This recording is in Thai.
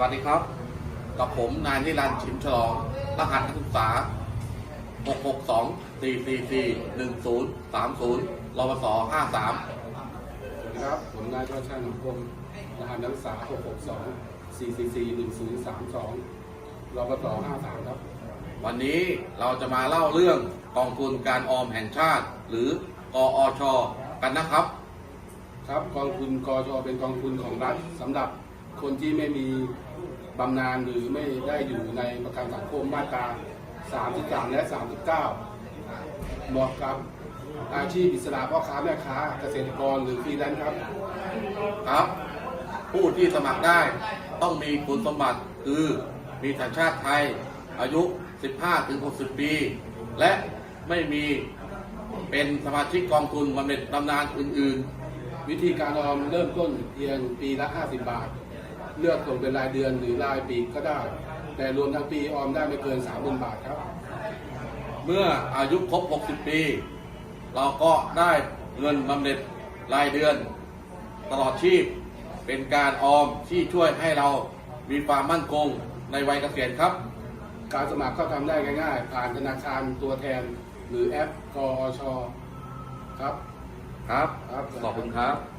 วัสดีครับ กับผมนายนิรันดร์ชิมฉลอง รหัสนักศึกษา 662 444 1030รวส53สวัสดีครับ ผมนายชาติชาติหนองกรมรหัสนักศึกษา 662 444 1032รปภ53 ครับ วันนี้เราจะมาเล่าเรื่องกองทุนการออมแห่งชาติ หรือกอช กันนะครับ ครับ กองทุนกชเป็นกองทุนของรัฐสำหรับ คนที่ไม่มีบำนาญหรือไม่ได้อยู่ในประกันสังคมมาตรา 33 และ 39 เหมาะกับอาชีพอิสระพ่อค้าแม่ค้าเกษตรกรหรือฟรีแลนซ์ครับ ครับ ผู้ที่สมัครได้ต้องมีคุณสมบัติคือมีสัญชาติไทย อายุ 15-60 ปี และไม่มีเป็นสมาชิกกองทุนบำเหน็จบำนาญอื่นวิธีการออมเริ่มต้นเพียงปีละ 50 บาท เลือกส่งเป็นรายเดือนหรือรายปีก็ได้ แต่รวมทั้งปีออมได้ไม่เกิน 30,000 บาทครับๆเมื่ออายุครบ 60 ปี เราก็ได้เงินบำเหน็จรายเดือน ตลอดชีพเป็นการออมที่ช่วยให้เรามีความมั่นคงในวัยเกษียณครับ การสมัครก็ทำได้ง่าย ๆ ผ่านธนาคารตัวแทนหรือแอปกอชครับ ครับครับขอบคุณครับ